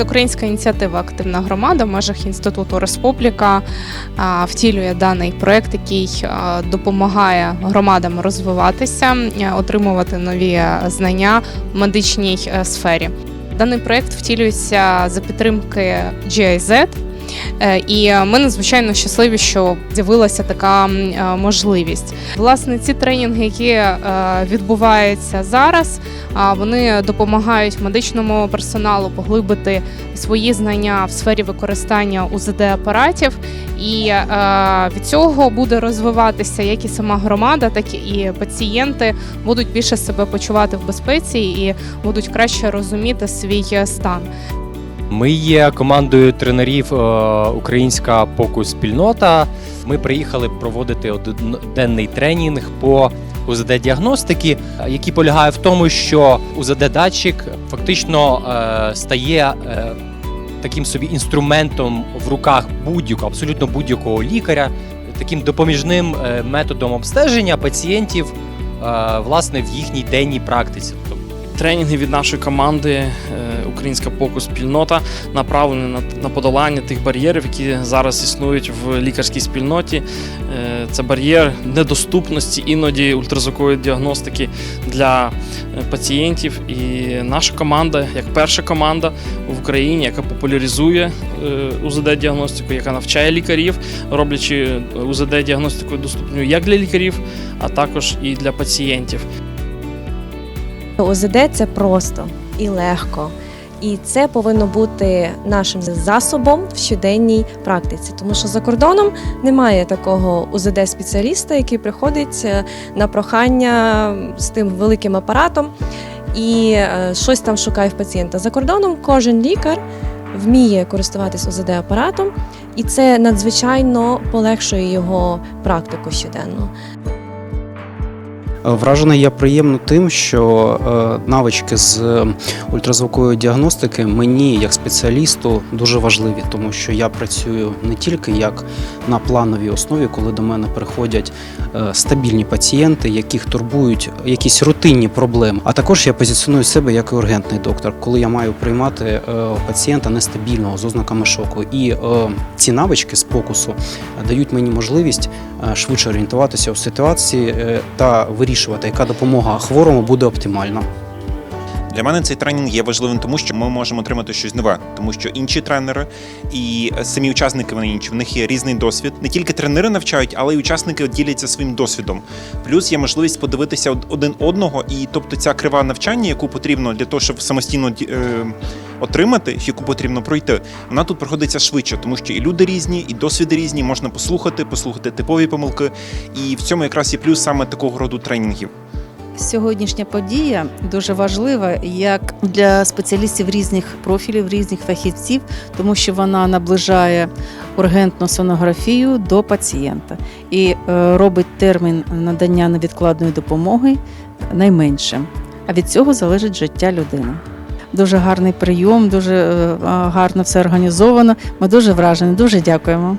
Українська ініціатива Активна громада в межах інституту Республіка втілює даний проект, який допомагає громадам розвиватися, отримувати нові знання в медичній е, сфері. Даний проект втілюється за підтримки GIZ. Е, І ми надзвичайно щасливі, що з'явилася така е, можливість. Власне, ці тренінги, які е, відбуваються зараз, вони допомагають медичному персоналу поглибити свої знання в сфері використання УЗД апаратів, і е, від цього буде розвиватися як і сама громада, так і пацієнти будуть більше себе почувати в безпеці і будуть краще розуміти свій е, стан. Ми є командою тренерів е, Українська покус спільнота. Ми приїхали проводити одноденний тренінг по УЗД-діагностики, е, який полягає в тому, що УЗД-датчик фактично е, стає е, таким собі інструментом в руках будь-якого, абсолютно будь-якого лікаря, таким допоміжним методом обстеження пацієнтів власне в їхній денній практиці. Тренінги від нашої команди Українська покус спільнота направлені на, подолання тих бар'єрів, які зараз існують в лікарській спільноті. Е, Це бар'єр недоступності іноді ультразвукової діагностики для е, пацієнтів. І наша команда, як перша команда в Україні, яка популяризує УЗД-діагностику, яка навчає лікарів, роблячи УЗД-діагностику доступною як для лікарів, а також і для пацієнтів. ОЗД це просто і легко. І це повинно бути нашим засобом в щоденній практиці, тому що за кордоном немає такого УЗД-спеціаліста, який приходить е, на прохання з тим великим апаратом і е, щось там шукає в пацієнта. За кордоном кожен лікар вміє користуватись УЗД-апаратом, і це надзвичайно полегшує його практику щоденно. Вражений я приємно тим, що е, навички з е, ультразвукової діагностики мені, як спеціалісту, дуже важливі, тому що я працюю не тільки як на плановій основі, коли до мене приходять е, стабільні пацієнти, яких турбують якісь рутинні проблеми. А також я позиціоную себе як ургентний доктор, коли я маю приймати пацієнта нестабільного з ознаками шоку. І ці навички з покусу дають мені можливість швидше орієнтуватися у ситуації та вирішувати, яка допомога хворому буде оптимальна. Для мене цей тренінг є важливим, тому що ми можемо отримати щось нове, тому що інші тренери і самі учасники вони інші, в них є різний досвід. Не тільки тренери навчають, але й учасники діляться своїм досвідом. Плюс є можливість подивитися один одного, і тобто ця крива навчання, яку потрібно для того, щоб самостійно е, отримати, яку потрібно пройти, вона тут проходиться швидше, тому що і люди різні, і досвіди різні, можна послухати, послухати типові помилки. І в цьому якраз є плюс саме такого роду тренінгів. Сьогоднішня подія дуже важлива як для спеціалістів різних профілів, різних фахівців, тому що вона наближає ургентну сонографію до пацієнта і е, робить термін надання невідкладної допомоги найменшим. А від цього залежить життя людини. Дуже гарний прийом, дуже е, гарно все організовано. Ми дуже вражені, дуже дякуємо.